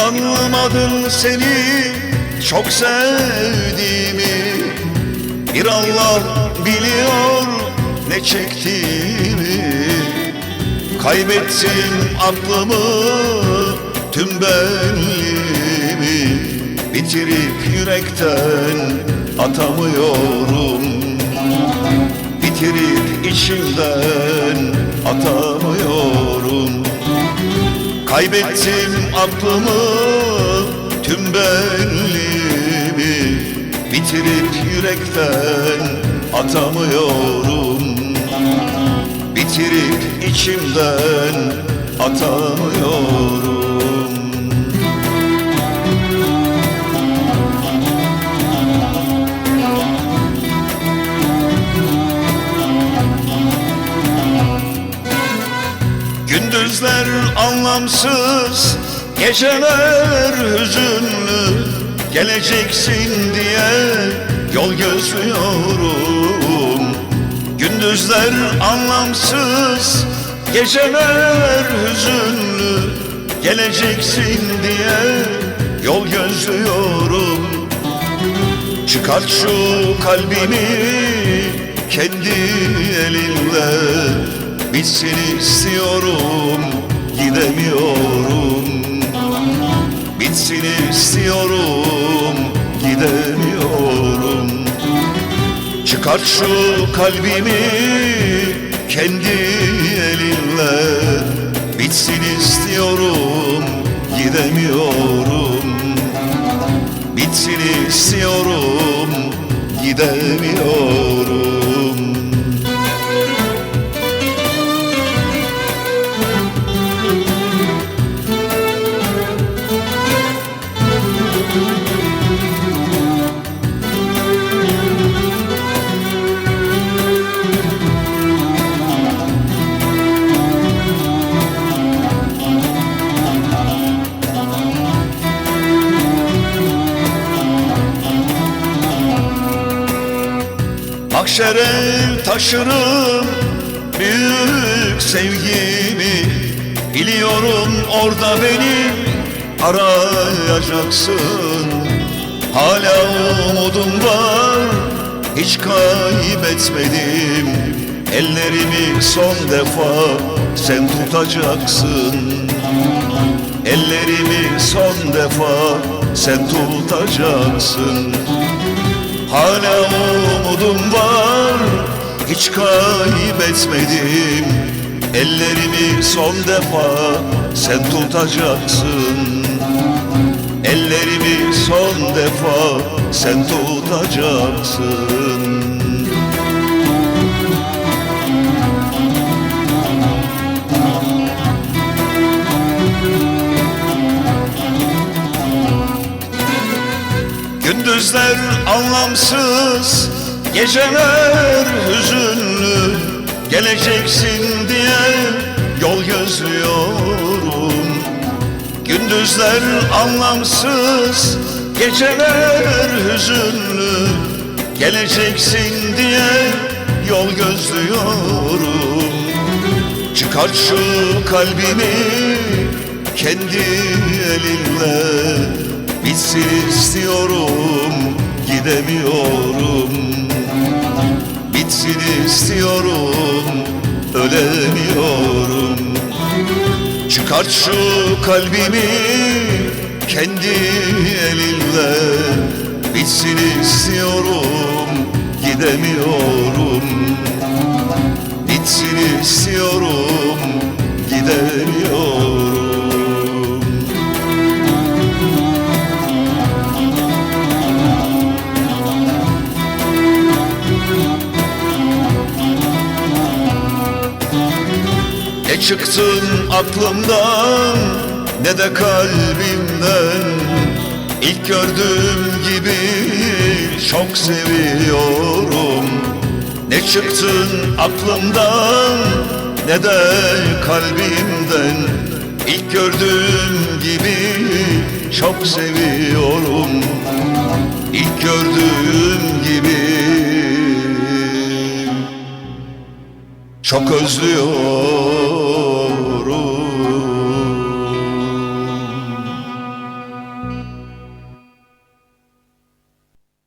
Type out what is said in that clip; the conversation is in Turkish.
İnanmadın seni çok sevdiğimi. Bir Allah biliyor ne çektiğimi. Kaybettim aklımı tüm benliğimi. Bitirip yürekten atamıyorum Bitirip içimden atamıyorum. Kaybettim aklımı tüm benliğimi Bitirip yürekten atamıyorum. Bitirip içimden atamıyorum Gündüzler anlamsız, geceler hüzünlü Geleceksin diye yol gözlüyorum. Gündüzler anlamsız, geceler hüzünlü Geleceksin diye yol gözlüyorum. Çıkart şu kalbimi kendi elinle Bitsin istiyorum gidemiyorum. Bitsin istiyorum gidemiyorum. Çıkart şu kalbimi kendi elinle Bitsin istiyorum gidemiyorum. Bitsin istiyorum gidemiyorum Mahşere taşırım. Büyük sevgimi Biliyorum orada beni arayacaksın. Hala umudum var hiç kaybetmedim. Ellerimi son defa sen tutacaksın. Ellerimi son defa sen tutacaksın Hala umudum var Hiç kaybetmedim. Ellerimi son defa Sen tutacaksın. Ellerimi son defa Sen tutacaksın anlamsız, geceler hüzünlü Geleceksin diye yol gözlüyorum. Gündüzler anlamsız, geceler hüzünlü Geleceksin diye yol gözlüyorum. Çıkart şu kalbimi kendi elinle Bitsin istiyorum gidemiyorum. Bitsin istiyorum ölemiyorum. Çıkart şu kalbimi kendi elinle Bitsin istiyorum gidemiyorum. Bitsin istiyorum gidemiyorum Ne çıktın aklımdan ne de kalbimden. İlk gördüğüm gibi çok seviyorum. Ne çıktın aklımdan ne de kalbimden. İlk gördüğüm gibi çok seviyorum. İlk gördüğüm gibi çok özlüyorum